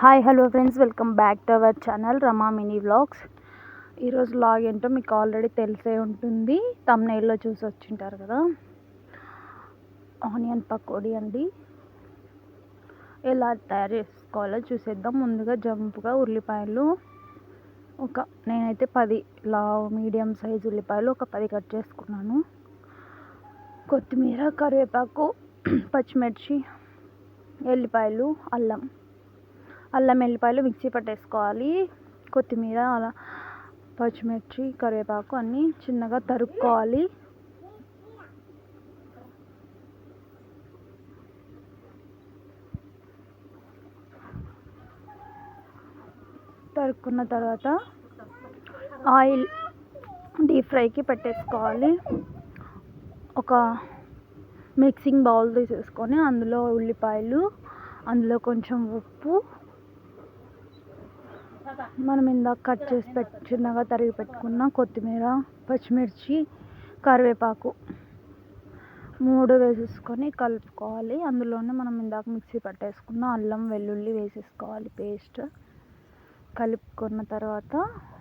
Hi hello friends welcome back to our channel Rama mini vlogs. ఈరోజు vlog ఏంటో మీకు already తెలిసే ఉంటుంది. తమ్నైల్లో చూసి వచ్చింటారు కదా. ఆనియన్ పకోడీ అండి. ఎలా తయారు చేసుకోవాలో చూసేద్దాం. ముందుగా జంపుగా ఉల్లిపాయలు ఒక నేనైతే పది లా మీడియం సైజ్ ఉల్లిపాయలు ఒక పది కట్ చేసుకున్నాను. కొత్తిమీర కరివేపాకు పచ్చిమిర్చి ఎల్లిపాయలు అల్లం అల్లం ఎల్లిపాయలు మిక్సీ పట్టేసుకోవాలి. కొత్తిమీర అలా పచ్చిమిర్చి కరివేపాకు అన్నీ చిన్నగా తరుక్కోవాలి. తరుక్కున్న తర్వాత ఆయిల్ డీప్ ఫ్రైకి పెట్టేసుకోవాలి. ఒక మిక్సింగ్ బౌల్ తీసేసుకొని అందులో ఉల్లిపాయలు అందులో కొంచెం ఉప్పు మనం ఇందాక కట్ చేసి పెట్ చిన్నగా తరిగి పెట్టుకున్న కొత్తిమీర పచ్చిమిర్చి కరివేపాకు మూడు వేసేసుకొని కలుపుకోవాలి. అందులోనే మనం ఇందాక మిక్సీ పట్టేసుకున్న అల్లం వెల్లుల్లి వేసేసుకోవాలి పేస్ట్. కలుపుకున్న తర్వాత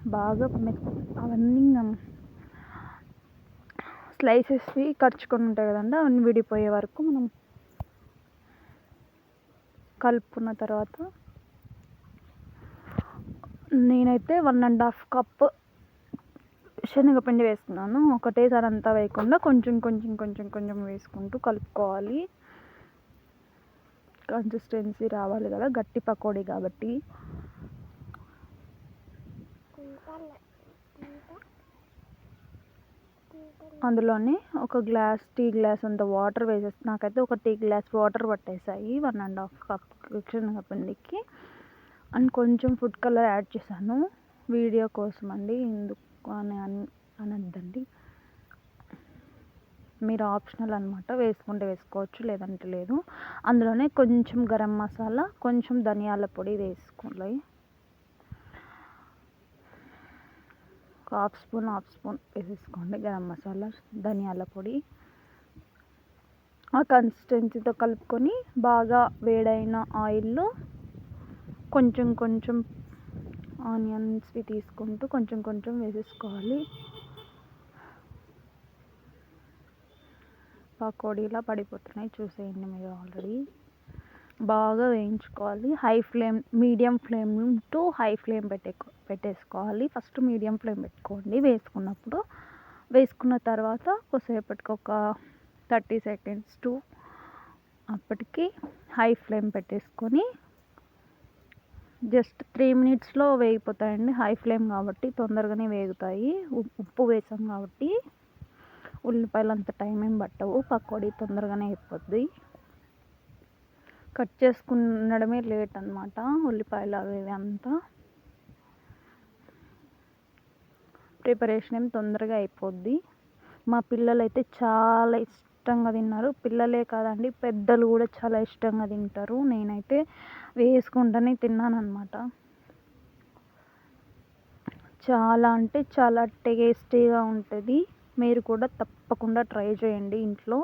బాగా అవన్నీ స్లైసెస్వి కరుచుకొని ఉంటాయి కదండి అవన్నీ విడిపోయే వరకు మనం కలుపుకున్న తర్వాత నేనైతే వన్ అండ్ హాఫ్ కప్ శనగపిండి వేస్తున్నాను. ఒకటేసారి అంతా వేయకుండా కొంచెం కొంచెం కొంచెం కొంచెం వేసుకుంటూ కలుపుకోవాలి. కన్సిస్టెన్సీ రావాలి కదా గట్టి పకోడీ కాబట్టి. అందులోనే ఒక గ్లాస్ టీ గ్లాస్ అంత వాటర్ వేసేసి నాకైతే ఒక టీ గ్లాస్ వాటర్ పట్టేసాయి వన్ అండ్ హాఫ్ కప్ శనగపిండికి. అండ్ కొంచెం ఫుడ్ కలర్ యాడ్ చేశాను. వీడియో కోసం అండి ఎందుకు అని అనద్దండి. మీరు ఆప్షనల్ అనమాట వేసుకుంటే వేసుకోవచ్చు లేదంటే లేదు. అందులోనే కొంచెం గరం మసాలా కొంచెం ధనియాల పొడి వేసుకోవాలి ఒక హాఫ్ స్పూన్ హాఫ్ స్పూన్ వేసేసుకోండి. గరం మసాలా ధనియాల పొడి. ఆ కన్సిస్టెన్సీతో కలుపుకొని బాగా వేడైన ఆయిల్లో కొంచెం కొంచెం ఆనియన్స్వి తీసుకుంటూ కొంచెం కొంచెం వేసేసుకోవాలి. పకోడీలా పడిపోతున్నాయి చూసేయండి మీరు ఆల్రెడీ. బాగా వేయించుకోవాలి. High flame medium flame to high flame పెట్టే పెట్టేసుకోవాలి. ఫస్ట్ మీడియం ఫ్లేమ్ పెట్టుకోండి. వేసుకున్నప్పుడు వేసుకున్న తర్వాత కొద్దిసేపటికి ఒక థర్టీ సెకండ్స్ టు అప్పటికి హై ఫ్లేమ్ పెట్టేసుకొని జస్ట్ త్రీ మినిట్స్లో వేగిపోతాయండి. హై ఫ్లేమ్ కాబట్టి తొందరగానే వేగుతాయి. ఉప్పు వేసాం కాబట్టి ఉల్లిపాయలు అంత టైం ఏం పట్టవు. పకోడీ తొందరగానే అయిపోద్ది. కట్ చేసుకునడమే లేట్ అనమాట ఉల్లిపాయలు అవి అంతా. ప్రిపరేషన్ ఏం తొందరగా అయిపోద్ది. మా పిల్లలైతే చాలా ఇష్టం ఇష్టంగా తిన్నారు. పిల్లలే కాదండి పెద్దలు కూడా చాలా ఇష్టంగా తింటారు. నేనైతే వేసుకుంటూనే తిన్నాను అనమాట చాలా అంటే చాలా టేస్టీగా ఉంటుంది. మీరు కూడా తప్పకుండా ట్రై చేయండి ఇంట్లో.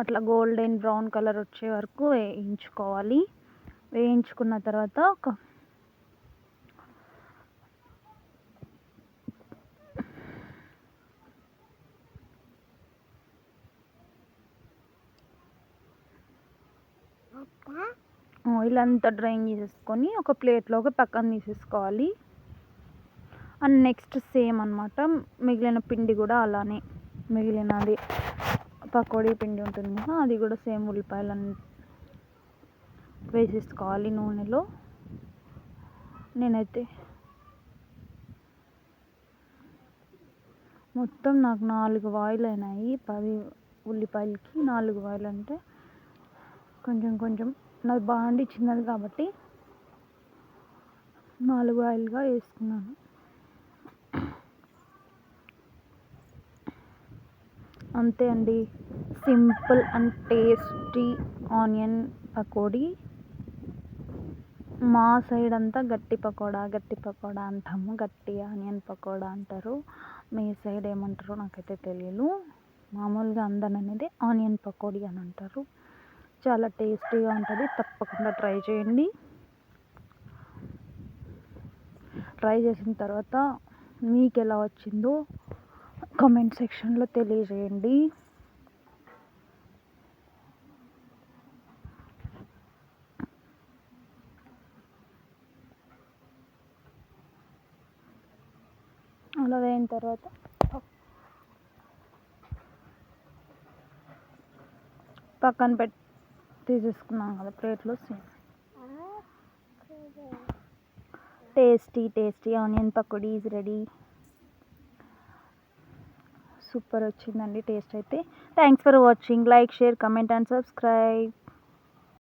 అట్లా గోల్డెన్ బ్రౌన్ కలర్ వచ్చే వరకు వేయించుకోవాలి. వేయించుకున్న తర్వాత ఒక ఆయిల్ అంతా డ్రైన్ చేసేసుకొని ఒక ప్లేట్లోకి పక్కన తీసేసుకోవాలి. అండ్ నెక్స్ట్ సేమ్ అనమాట మిగిలిన పిండి కూడా అలానే మిగిలినది. పకోడీ పిండి ఉంటుంది కదా అది కూడా సేమ్ ఉల్లిపాయలు వేసేసుకోవాలి నూనెలో. నేనైతే మొత్తం నాకు నాలుగు వాయిల్ అయినాయి. పది ఉల్లిపాయలకి నాలుగు వాయిల్ అంటే కొంచెం కొంచెం. నాది బాండి చిన్నది కాబట్టి నాలుగు ఆయిల్గా వేసుకున్నాను. అంతే అండి. Simple and tasty onion pakodi. మా సైడ్ అంతా గట్టి పకోడా గట్టి పకోడా అంటాము. గట్టి ఆనియన్ పకోడా అంటారు. మీ సైడ్ ఏమంటారో నాకైతే తెలియదు మామూలుగా అందన్ అనేది ఆనియన్ పకోడీ అని అంటారు. చాలా టేస్టీగా ఉంటుంది. తప్పకుండా ట్రై చేయండి. ట్రై చేసిన తర్వాత మీకు ఎలా వచ్చిందో కామెంట్ సెక్షన్లో తెలియజేయండి. అలా వేయిన తర్వాత పక్కన పెట్టి తీసేసుకున్నాం కదా ప్లేట్లో tasty tasty onion pakodi is ready. Super వచ్చిందండి టేస్ట్ అయితే. Thanks for watching like share comment and subscribe